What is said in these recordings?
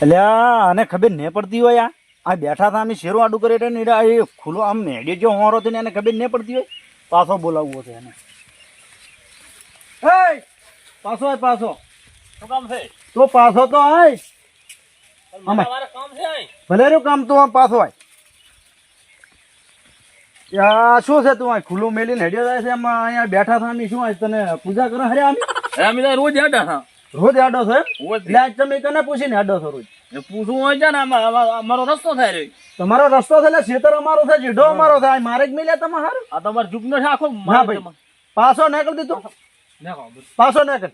એટલે આને ખબર નહીં પડતી હોય આ? આ બેઠા હતા અમે શેરો આડું કરે એટલે ને એ ખુલ્લો આમ મેડે જો હોરો થઈને એને ખબર નહીં પડતી હોય? પાછો બોલાવવો છે એને. એ પાછો આય પાછો. શું કામ છે? તો પાછો તો આય. આમાં. કામ છે ભલે રહ્યું કામ તું આમ પાછો આય. યા શું છે તું આ ખુલ્લું મેલીને હેડ્યો જાય છે એમાં અહીંયા બેઠા હતા શું આજ તને પૂજા કરો હરે આમ? રોજ આડા હા રોજ આડો છો એટલે આજ તમે કને પૂછીને આડો છો રોજ? પૂછવું હોય છે ને અમારો રસ્તો થાય રહ્યો. તમારો રસ્તો છે એટલે ખેતર અમારો છે જીઢો અમારો થાય મારે જ મિલ્યા તમે હાર? આ તમારો જુગનો છે આખો? હા ભાઈ. પાછો નીકળ દીધો? પાછો નીકળ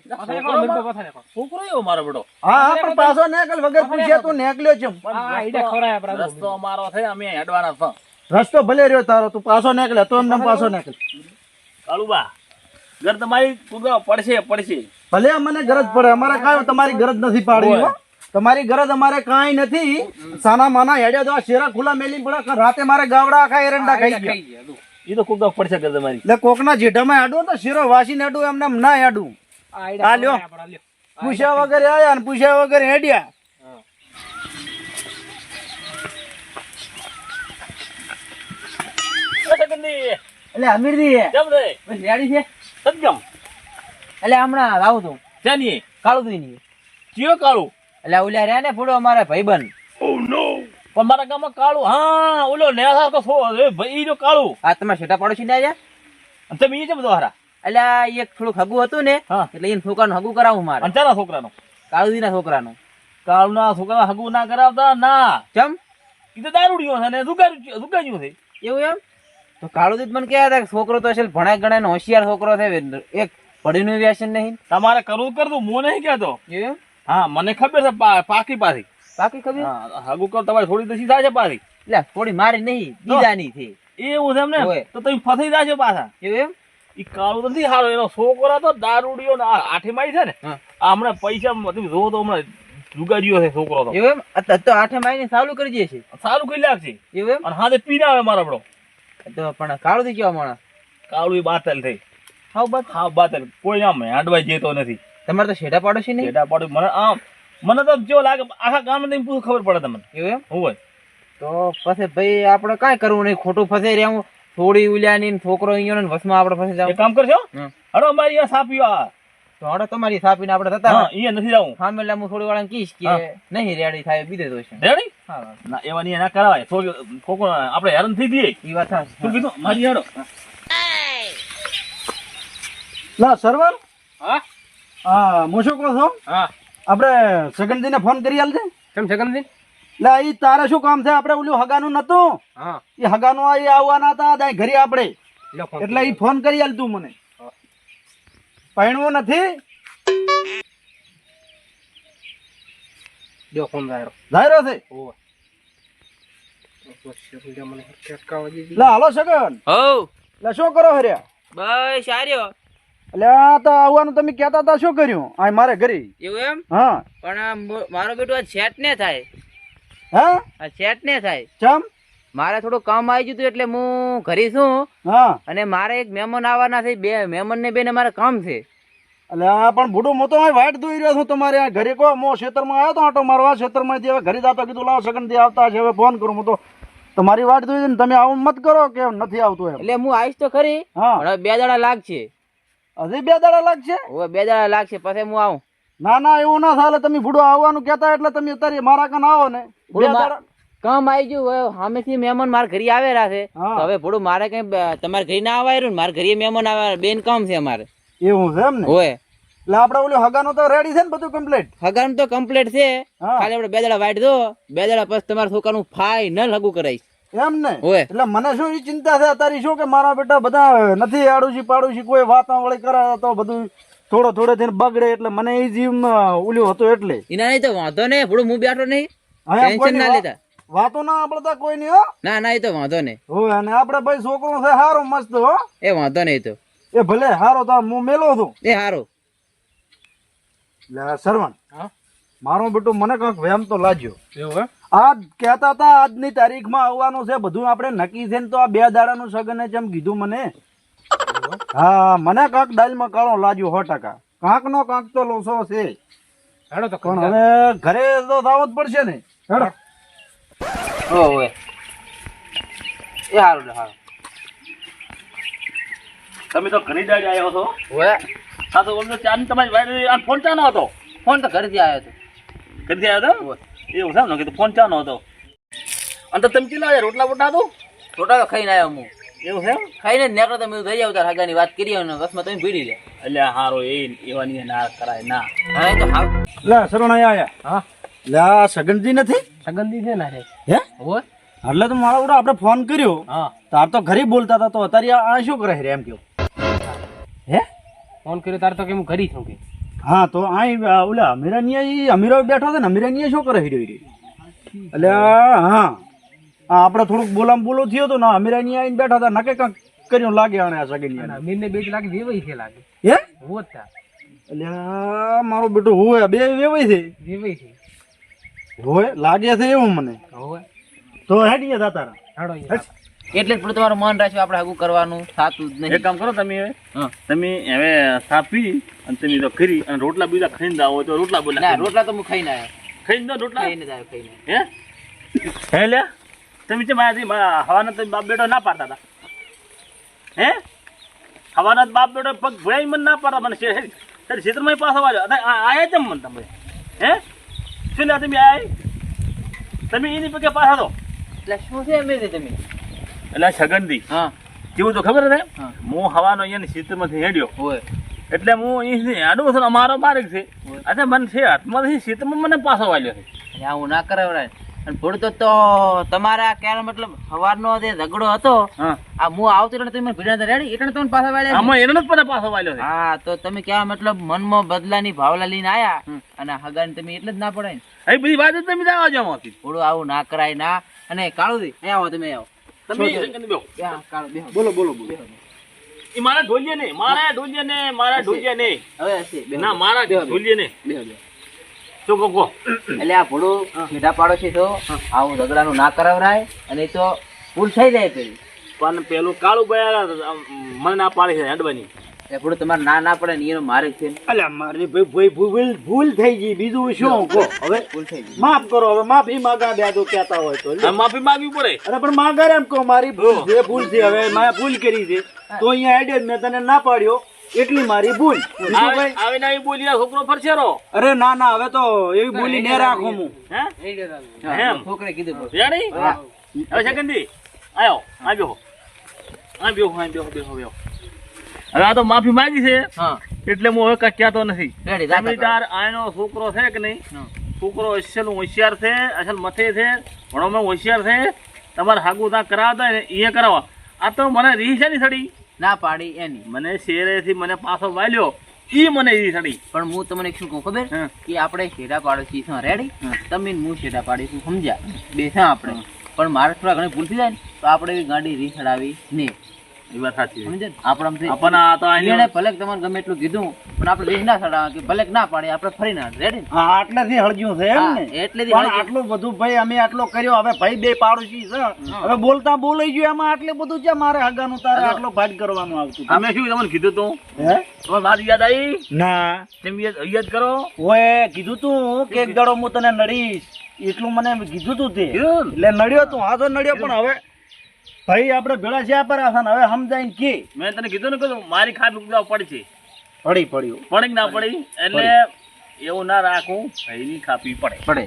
છોકરો એવો મારો બેટો. હા હા પણ પાછો નીકળ વગર પૂછ્યા તું નીકળ્યો છે રસ્તો- રસ્તો અમારો છે અમે હેડવાના રસ્તો ભલે રહ્યો તારો તું પાછો નીકળે તો એમને પાછો નીકળ. કાળુબા ઘર તમારી પૂગા પડશે પડશે. ભલે અમને ગરજ પડે અમારે કાંઈ તમારી ગરજ નથી પાડવી હો. તમારી ગરજ અમારે કાંઈ નથી. સાના માના હેડે તો શેરા ખુલ્લા મેલી પડે રાતે મારે ગાવડા આખા એરંડા ખાઈ ગયા. એ તો. કુગા પડશે ગરજ તમારી. એટલે કોકના જેઠામાં આડું તો શેરો વાસીને આડું એમને ના આડું આ લ્યો. પૂછ્યા વગર આયા ને પૂછ્યા વગર હેડ્યા. એટલે અમીર અમીરજી કેમ રે? રેડી છે? સજ્જમ એટલે હમણાં લાવું તું. શેની? કાળું ની કયો કાળું? એટલે ઓલા રહ્યા ને ફૂડો અમારા ભાઈબંધ. પણ મારા ગામમાં કાળું હા ઓલો નેહા તો છો ભાઈ જો કાળું. આ તમે છેટા પાડોશી ને આવ્યા તમે ઈ છે બધો હારા? એટલે એક થોડુંક હગું હતું ને એટલે એને છોકરાનું હગું કરાવું મારે. અંચાના છોકરાનું છોકરાનો? કાળુદી ના છોકરાનું. કાળુના છોકરા હગું ના કરાવતા ના. ચમ? એ તો દારૂડિયો છે ને દુગાડ્યું છે? એવું એમ? તો કાળુદીત મને કહેતા હતા કે છોકરો તો અસલ ભણાય ગણાય ને હોશિયાર છોકરો છે એક પડીનું વ્યસન નહીં. તમારે કરવું કરતું હું નહીં કહેતો. હા મને ખબર છે પાકી પાછી. બાકી ખબર? હા હગું કર તમારી થોડી દસી થાય છે પાછી. એટલે થોડી મારી નહીં બીજાની થી એવું છે એમને. તો તમે ફસાઈ જાય પાછા. એમ? ઈ કાળું નથી સારો એનો છોકરો તો દારૂડિયો ને આ આઠેમાઈ છે ને હમણાં પૈસા જોવો તો હમણાં જુગાડ્યો છે છોકરો તો. એમ? તો આઠે માઈને ચાલુ કરી દે છે. સારું કઈ લાગશે એમ? અને હાથે પીને આવે મારા બડો તો પણ કાળુદી કેવા માણસ? કાળું બાતલ થઈ. હાવ બસ હા બાતલ. કોઈ આમ હાંડવાઈ જેતો નથી. તમારે તો શેડા પાડો છે ને જેટા પાડો મને આમ મને તો જો લાગે આખા ગામ ને પૂછું ખબર પડે તમને. એવું હોય. તો પછી ભાઈ આપણે કાંઈ કરવું નહીં. ખોટું ફસાઈ રહ્યા થોડી ઉલ્યા ની છોકરો અહીંયા ને વસમાં આપણે ફસાઈ જાવ કામ કરશો. હડો અમારી સાપીઓ આ. તો હડો તમારી સાપીને આપણે થતા હા ઈ નથી જાવું. સામે એટલે હું થોડી વાળા કહીશ કે નહીં રેડી થાય બીજે તો છે રેડી હા. ના એવા ની ના કરાવાય. છોકરો કોકો આપણે હેરાન થઈ જઈએ. ઈ વાત છે શું કીધું? મારી હેડો લા સર્વર? હા? હા મોશો શું છો? હા. આપણે સગનજીને ફોન કરી આલજે. કેમ ગમતી એટલે ઈ તારે શું કામ છે? આપણે ઓલું હગાનું નતું હા. એ હગાનું આ આવવાના હતા ઘરે આપણે. એટલે ઈ ફોન કરી આલ તું મને. પૈણવું નથી? જો ફોન રાયરો ધાયરો છે? લે હાલો સગન. હોવ. એટલે શું કરો હર્યા? બસ આર્યો એટલે આ તો આવવાનું તમે કહેતા હતા શું કર્યું? આ મારે ઘરે. એવું એમ? હા. પણ મારો બેટો સેટ ને થાય. હા? આ સેટ ને થાય. ચમ? મારે થોડું કામ આવી ગયું એટલે હું ઘરે છું. અને મારે એક મહેમાન આવવાના છે બે મહેમાન ને બેને મારે કામ છે. એટલે આ પણ બુડું હું તો અહીં વાઈટ દોઈ રહ્યો છું તમારે આ ઘરે કહો મો ક્ષેત્રમાં આવ્યો તો આટો મારવા ક્ષેત્રમાં જે ઘરે જતો કીધું લાવો સગનથી આવતા છે હવે ફોન કરું હું તો. તમારી વાટ જોઈ ને તમે આવું મત કરો કે નથી આવતું એટલે હું આવીશ તો ખરી હા. પણ બે દાડા લાગશે. હજી બે દાડા લાગશે? હવે બે દાડા લાગશે પછી હું આવું. ના ના એવું ના ચાલે તમે ભૂડો આવવાનું કહેતા એટલે તમે અત્યારે મારા કાન આવો ને. બે દાડા કામ આવી ગયું હવે સામેથી મહેમાન મારા ઘરે આવેલા છે. હવે થોડું મારે કઈ તમારા ઘરે ના આવાય ને મારા ઘરે મહેમાન આવે બેન કામ છે અમારે. એવું છે એમ ને? હોય. એટલે આપણે ઓલું હગાનું તો રેડી છે ને બધું કમ્પ્લીટ હગાનું તો કમ્પ્લીટ છે. ખાલી આપણે બે દાડા વાઈટ દો. બે દાડા પછી તમારા છોકરાનું ફાઈનલ હગું કરાઈશ. એમ ને? હોય. એટલે મને શું ચિંતા છે? અત્યારે શું કે મારા બેટા બધા નથી આડુશી પાડુશી કોઈ વાતાવળી કરે તો બધું થોડો થોડો થઈને બગડે એટલે મને એ જીવ ઓલું હતું એટલે. એના નહીં તો વાંધો નહીં થોડું હું બેઠો નહીં. ટેન્શન ના લેતા. વાતો ના આપડતા કોઈ નહીં હો? ના ના એ તો વાંધો નહીં. હો અને આપણે ભાઈ છોકરો છે હારો મસ્ત હો? એ વાંધો નહીં તો. એ ભલે હારો તો હું મેલો છું. એ સારું એટલે સરવણ હા? મારો બેટું મને કંઈક વેમ તો લાગ્યો. એવું આજ કહેતા હતા આજની તારીખમાં આવવાનું છે બધું આપણે નક્કી છે ને તો આ બે દાડાનું છે જેમ કીધું મને. હા મને કાંક દાલમાં કાળો લાગ્યો સો ટકા. કાંક નો કાંક તો લોસો છે. હેડો તો પણ હવે ઘરે તો જ પડશે ને. હેડો. ઓવે એ. હારું લે હારું. તમે તો ઘણી દાડે આવ્યો છો. ઓવે હા તો બોલતો ચાર તમારી વાડી આ ફોન ચાનો હતો? ફોન તો ઘરેથી આવ્યો હતો. ઘરેથી આવ્યો હતો? એવું છે ને કીધું ફોન ચાનો હતો. અને તો તમે કેટલા રોટલા બોટલા તો રોટલા તો ખાઈને આવ્યો હું. એવું છે? ખાઈને નીકળો તમે થઈ જાવ તાર હાગાની વાત કરી અને બસમાં તમે ભીડી લે. એટલે હારો એ એવાની ના કરાય ના. હા એ તો હા લે શરણાઈ આયા. હા? લે આ સગનજી નથી? સગનજી છે ને રે હે? ઓય. એટલે તો મારા જોડે આપણે ફોન કર્યો. હા. તાર તો ઘરે બોલતા હતા તો અત્યારે આ શું કરે રે એમ કયો? હે? ફોન કર્યો તાર તો કે હું ઘરી છું કે? હા તો આ ઓલા અમીરાની અમીરો બેઠો હતો ને અમીરાની શું કરે હીરો હીરો એટલે હા. આ આપણે થોડુંક બોલામ બોલો થયો તો ને અમીરાની આવીને બેઠા હતા નકે કાંક કર્યું લાગે આને આ સગનની અને અમીરને બે લાગે વેવાઈ છે લાગે. હે? હોત એટલે મારો બેટો હોય બે વેવાય છે. વેવાઈ છે. હોય લાગે છે એવું મને. તો હેડીએ તારા. હેડો એટલે જ તમારું મન રાખ્યું આપણે હગું કરવાનું. થતું જ એક કામ કરો તમે હવે. હા. તમે હવે સા અને તમે તો ખરી અને રોટલા બીજા ખાઈને જાઓ તો રોટલા ના બોલા રોટલા તો હું ખાઈને આવ્યો. ખાઈને દો રોટલા? ખાઈને આવ્યો ખાઈને. હે? હે લે? તમે છે મારાથી મા- હવાના તો બાપ બેટો ના પાડતા હતા. હે? હવાના તો બાપ બેટો પગ ભરાઈ મને ના પાડતા. મને ક્ષેત્રમાં પાછો વાળ્યો આયા ચમ મને તમે. હે? શું લે તમે આયા તમે એની પગે પાછા તો એટલે શું છે અમીરજી તમે એટલે છગનદી હા કેવું તો ખબર છે હા. હું હવાનો અહીંયાની ક્ષેત્રમાંથી હેડ્યો હોય એટલે હું અહીંથી આડું છું ને અમારો માર્ગ છે અચ્છા મને છે હાથમાંથી ક્ષેત્રમાં મને પાછો વાળ્યો છે આવું ના કરાવરાય અને તો તમારા કહેવાનો મતલબ સવારનો જે ઝઘડો હતો આ હું આવતો એટલે તમે ભીડા રેડી? એટલે તમને પાછા વાળ્યા. આમાં એને જ પાછો વાળ્યો હા તો તમે કહેવા મતલબ મનમાં બદલાની ભાવના લઈને આયા? અને હગાને તમે એટલે જ ના પડાય એ બધી વાત તમે જાવા આમાંથી. થોડું આવું ના કરાય ના. અને કાળુજી અહીંયા આવો તમે આવો. તમે બોલો બોલો બોલો. એ મારા ઢોલિયા ને મારા ઢોલિયા ને મારા ઢોલિયા ને હવે ના મારા. ઢોલિયા ને. શું કહો કહો? એટલે આ ભોળું સીધા પાડો છે તો આવું ઝઘડાનું ના કરાવરાય અને એ તો ભૂલ થઈ જાય પેલી. પણ પેલું કાળું બયા મને ના પાડી છે હેડવાની. એ ભોળું તમારે ના ના પડે ને એનો મારે છે. એટલે મારી ભાઈ ભાઈ ભૂલ ભૂલ થઈ ગઈ. બીજું શું કહો? હવે ભૂલ થઈ ગઈ. માફ કરો હવે માફી માંગા બે તો કહેતા હોય તો માફી માગવી પડે. અરે પણ માંગા એમ કહો મારી ભૂલ જે ભૂલ છે. હવે મેં ભૂલ કરી છે. તો અહીંયા હેડે મેં તને ના પાડ્યો. એટલી મારી ભૂલ. બોલી છોકરો ફરશે રો અરે ના ના હવે તો એવી બોલી ને રાખો હું. હે? હા, એમ. છોકરે કીધું. રેડી? હા. હવે સેકન્ડી આયો આ બેહો. બેહો આ બેહો બેહો બેહો. હવે આ તો માફી માંગી છે હા. એટલે હું હવે કાંઈ નથી. રેડી તાર આનો છોકરો છે કે નહીં? છોકરો અસલ હોશિયાર છે અસલ મથે છે ભણવામાં હોશિયાર છે. તમારે હાગુ ત્યાં કરાવતા ને એ કરાવો. આ તો મને રીહ છે ની સડી? ના પાડી એની. મને શેરેથી મને પાછો વાલ્યો. ઈ મને ઈ સડી. પણ હું તમને શું કહું ખબર? કે આપણે શેરા પાડોશી છો રેડી. તમે હું શેડા પાડીશું સમજ્યા? બેસા આપણે. પણ મારે થોડા ઘણી ભૂલ થઈ જાય ને તો આપણે ગાડી રી ચડાવી નહીં એ વાત સાચી છે. સમજ્યા ને? આપણે આપણને આ તો આની- એને ભલે તમારે ગમે એટલું કીધું પણ આપણે રીહ ના ચડાવવા કે ભલે ના પાડે આપણે ફરી ના રેડી હા આટલેથી હળગ્યું છે એમ ને? એટલેથી આટલું બધું ભાઈ અમે આટલો કર્યો હવે ભાઈ બે પાડોશી છે. હવે બોલતા બોલાઈ ગયું એમાં આટલે બધું છે મારે હગાનું તારે આટલો ભાગ કરવાનું આવતું અમે શું તમને કીધું તું? હે? તમારે વાત યાદ આવી? ના. તેમ યાદ કરો. ઓય કીધું તું કે એક દાડો હું તને નડીશ. એટલું મને કીધું તું તે. એટલે નડ્યો તું હા તો નડ્યો પણ હવે ભાઈ આપણે ભેળા છે પર આસાન હવે સમજાઈને કે. મેં તને કીધું ને કીધું મારી ખાટ ઉપજાવ પડશે. પડી પડ્યું પડી ના પડી? એટલે એવું ના રાખું ભાઈની ખાપી પડે. પડે.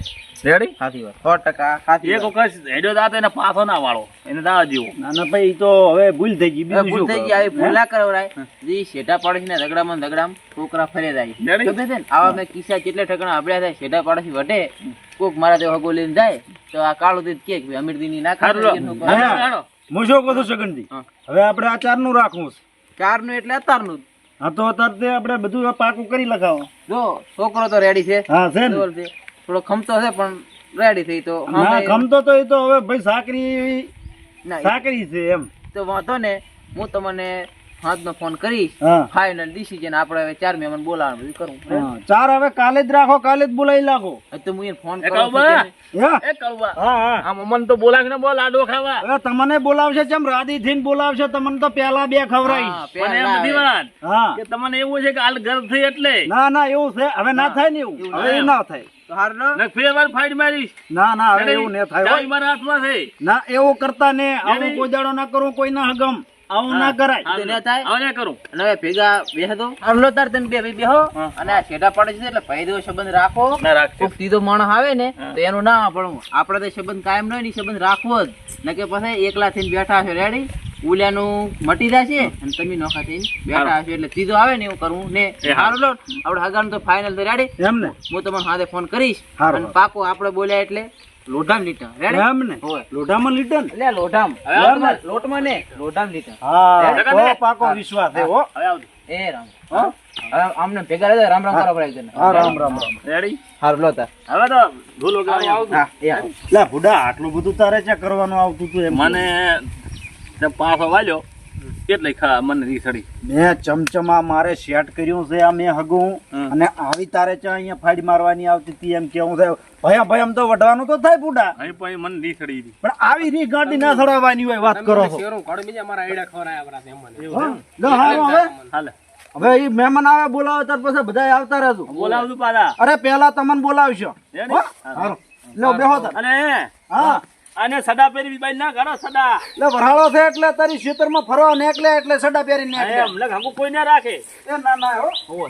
રેડી સાચી વાત. સો ટકા સાચી એક વખત હેડ્યો દાતો એને પાછો ના વાળો. એને દાવા જેવો. ના ના ભાઈ તો હવે ભૂલ થઈ ગઈ. બીજું ભૂલ થઈ ગઈ આવી ભૂલ? ના કરાવરાય. જે શેઠા ઝઘડામાં ને ઝઘડામાં છોકરા ફરે જાય. રેડી? ખબર છે ને? આવા મેં કિસ્સા કેટલા ઠકણા આભળ્યા થાય શેઠા પાડોશી વટે કોક મારા તે હગો લઈને જાય તો આ કાળો દીધ કે અમીર દીની ના. એનું હા. શું કહું છું સગનજી હવે આપણે આ ચારનું રાખવું છે. ચારનું એટલે અત્યારનું. હા તો અત્યારે તે આપણે બધું પાકું કરી લખાવો. જો છોકરો તો રેડી છે. હા છે ને. થોડો ખમતો છે પણ રેડી થઈ તો. હા, ખમતો તો એ તો હવે ભાઈ સાકરી સાકરી છે એમ. તો વાંધો ને હું તમને હાથનો ફોન કરી ફાઇનલ ડિસિઝન આપણે હવે ચાર મહેમાન બોલાવવાનું બધું કરવું ચાર હવે કાલે જ રાખો કાલે જ બોલાવી નાખો તો હું ફોન કરું તો બોલાવીને બોલ આડો ખાવા. હવે તમને બોલાવશે જેમ રાદી થઈને બોલાવશે તમને તો પેલા બે. વાત. કે તમને એવું છે કે હાલ ઘર થઈ એટલે? ના ના એવું છે. હવે ના થાય ને એવું. હવે ના. થાય. તો હાર લો. ને ફેર વાર ફાઈટ મારીશ. ના ના હવે એવું ને થાય. હો. ચાવી મારા હાથમાં છે. ના એવું કરતા ને આવું કોઈ દાડો ના કરું કોઈ ના હગમ. આવું ના કરાય. તો થાય? હવે કરું. અને હવે ભેગા બેહો તો? હાર તાર તમે બે બેહો. અને આ છેડા પડે છે એટલે ભાઈ દેવો સંબંધ રાખો. ના રાખશે સીધો માણસ આવે ને તો એનું ના પડવું આપણે તો સંબંધ કાયમ નહીં ને સંબંધ રાખવો જ. ને કે પછી એકલા થઈને બેઠા છો રેડી ઉલ્યાનું મટી જશે અને તમે નોખા થઈને બેઠા હશો એટલે સીધો આવે ને એવું કરવું ને. સારું લો. આપણે હગાનું તો ફાઇનલ તો રેડી એમ ને. હું તમને હાથે ફોન કરીશ. અને પાકો આપણે બોલ્યા એટલે? લોઢામ લીટર એમ ને. લોઢામાં લીટન એટલે લોઢામ. લોટમાં- ને લોઢામ લીટર હા પાકો વિશ્વાસ છે હો. એ રામ. આમને ભેગા રહેતા રામ રામ કરો પડે દે હા રામ રામ રામ. રેડી? હાર લો તા હવે તો ભૂલો કે હા એ લે ભુડા આટલું બધું તારે ચા કરવાનું આવતું તું મને તે પાછો વાલ્યો. એટલે ખા મને રીસડી મેં ચમચમા મારે સેટ કર્યું છે આ મેં હગું. અને આવી તારે ચા અહીંયા ફાડી મારવાની આવતી હતી એમ કેવું થાય. ભયા ભયમ તો વઢવાનું તો થાય બુડા. અહીં પછી મને રીસડી હતી. પણ આવી રી ગાંડી ના સડાવવાની હોય વાત કરો શેરો કાઢો બીજા મારા આઈડા ખવરાયા આપણા તેમને. હા? લે હારું હવે. હાલે. હવે ઈ મહેમાન આવે બોલાવે તાર પછી બધા આવતા રહેજો. બોલાવજો અરે પેલા તમને બોલાવશો. રેડી? હો? બેહો તાર અને હા. અને સડા પહેરી બાઈ ના કરો સડા એટલે વરાળો છે એટલે તારી ખેતરમાં ફરવા નીકળે એટલે સડા પહેરી નીકળે એમ લગ હું કોઈ ના રાખે. એ ના ના હો. હોય